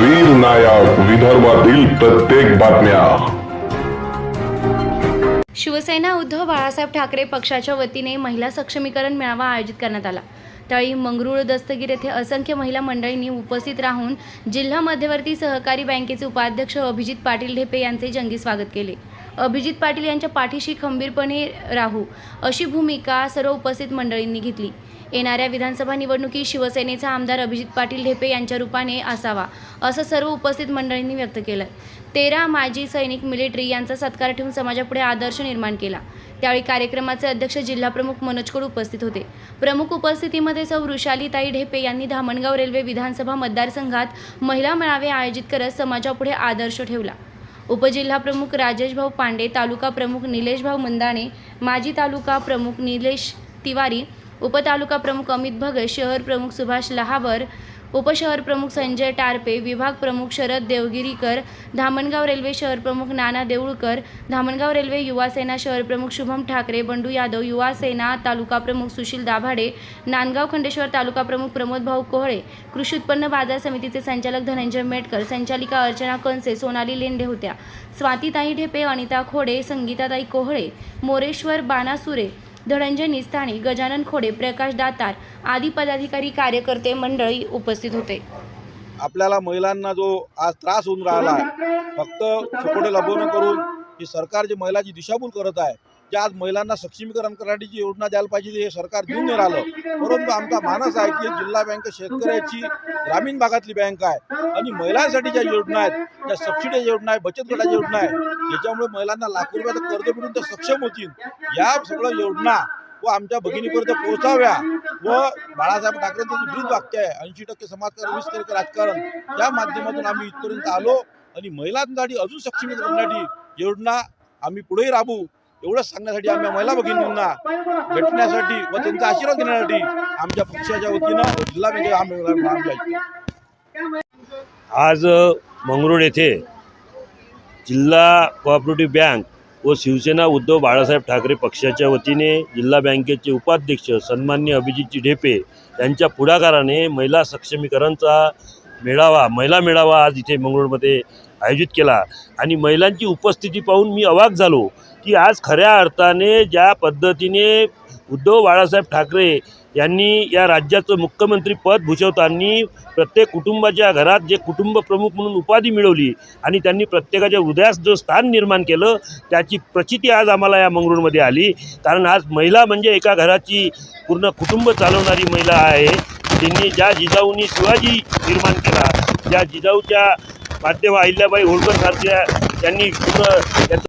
वीर नायक विदर्भातील प्रत्येक बातम्या. शिवसेना उद्धव बाळासाहेब ठाकरे पक्षाच्या वतीने महिला सक्षमीकरण मेळावा आयोजित करण्यात आला. तळी मंगरुळ दस्तगीर येथे असंख्य महिला मंडळींनी उपस्थित राहून जिल्हा मध्यवर्ती सहकारी बँकेचे उपाध्यक्ष अभिजित पाटील ढेपे यांचे जंगी स्वागत केले. अभिजित पाटील यांच्या पाठीशी खंबीरपणे राहू अशी भूमिका सर्व उपस्थित मंडळींनी घेतली. येणाऱ्या विधानसभा निवडणुकीत शिवसेनेचा आमदार अभिजित पाटील ढेपे यांच्या रूपाने असावा असं सर्व उपस्थित मंडळींनी व्यक्त केलं. तेरा माजी सैनिक मिलिटरी यांचा सत्कार ठेवून समाजापुढे आदर्श निर्माण केला. त्यावेळी कार्यक्रमाचे अध्यक्ष जिल्हाप्रमुख मनोज कोड उपस्थित होते. प्रमुख उपस्थितीमध्ये सौ वृषालीताई ढेपे यांनी धामणगाव रेल्वे विधानसभा मतदारसंघात महिला मेळावे आयोजित करत समाजापुढे आदर्श ठेवला. उपजिल्हाप्रमुख राजेश भाऊ पांडे तालुका प्रमुख निलेश भाऊ मंदाणे माजी तालुका प्रमुख निलेश तिवारी उपतालुका प्रमुख अमित भगत शहर प्रमुख सुभाष लहावर उपशहर प्रमुख संजय टारपे विभाग प्रमुख शरद देवगिरीकर धामणगाव रेल्वे शहर प्रमुख नाना देऊळकर धामणगाव रेल्वे युवा सेना शहर प्रमुख शुभम ठाकरे बंडू यादव युवा सेना तालुका प्रमुख सुशील दाभाडे नांदगाव खंडेश्वर तालुका प्रमुख प्रमोद भाऊ कोहळे कृषी उत्पन्न बाजार समितीचे संचालक धनंजय मेटकर संचालिका अर्चना कंसे सोनाली लेंडे होत्या. स्वातीताई ढेपे अनिता खोडे संगीताताई कोहळे मोरेश्वर बाणासुरे धनंजय स्थानी गजानन खोडे प्रकाश दातार आदी पदाधिकारी कार्यकर्ते मंडळी उपस्थित होते. आपल्याला महिलांना जो आज त्रास होऊन राहिला फक्त सपोटे करून ही सरकार जी महिलाची दिशाभूल करत आहे जे आज महिलांना सक्षमीकरण करण्याची जी योजना द्यायला पाहिजे हे सरकार देऊन नाही राहिलं. परंतु आमचा मानस आहे की जिल्हा बँक शेतकऱ्याची ग्रामीण भागातली बँक आहे आणि महिलांसाठी ज्या योजना आहेत त्या सबसिडी योजना आहे बचत गटाच्या योजना आहे ज्याच्यामुळे महिलांना लाखो रुपयाचं कर्ज मिळून त्या सक्षम होतील. या सगळ्या योजना व आमच्या भगिनीपर्यंत पोहोचाव्या व बाळासाहेब ठाकरेंचं जे ब्रीद वाक्य आहे ऐंशी टक्के समाजकारण वीस टक्के राजकारण या माध्यमातून आम्ही इथपर्यंत आलो. आणि महिलांसाठी अजून सक्षमीकरण करण्यासाठी योजना आम्ही पुढेही राबू एवढंच सांगण्यासाठी आम्ही महिला भगिनींना भेटण्यासाठी व त्यांचा आशीर्वाद घेण्यासाठी आमच्या पक्षाच्या वतीनं जिल्हा आज मंगरुळ येथे जिल्हा कोऑपरेटिव्ह बँक व शिवसेना उद्धव बाळासाहेब ठाकरे पक्षाच्या वतीने जिल्हा बँकेचे उपाध्यक्ष सन्मान्य अभिजितजी ढेपे यांच्या पुढाकाराने महिला सक्षमीकरणचा मेळावा महिला मेळावा आज इथे मंगळूरमध्ये आयोजित केला. आणि महिलांची उपस्थिती पाहून मी अवाक झालो की आज खऱ्या अर्थाने ज्या पद्धतीने उद्धव बाळासाहेब ठाकरे यांनी या राज्याचं मुख्यमंत्री पद भूषवताना प्रत्येक कुटुंबाच्या घरात जे कुटुंब प्रमुख म्हणून उपाधी मिळवली आणि त्यांनी प्रत्येकाच्या हृदयास जो स्थान निर्माण केलं त्याची प्रचिती आज आम्हाला या मंगळूरमध्ये आली. कारण आज महिला म्हणजे एका घराची पूर्ण कुटुंब चालवणारी महिला आहे. त्यांनी ज्या जिजाऊंनी शिवाजी निर्माण केला ज्या जिजाऊच्या माध्यम अहिल्याबाई होळकर सारख्या त्यांनी पूर्ण त्याचं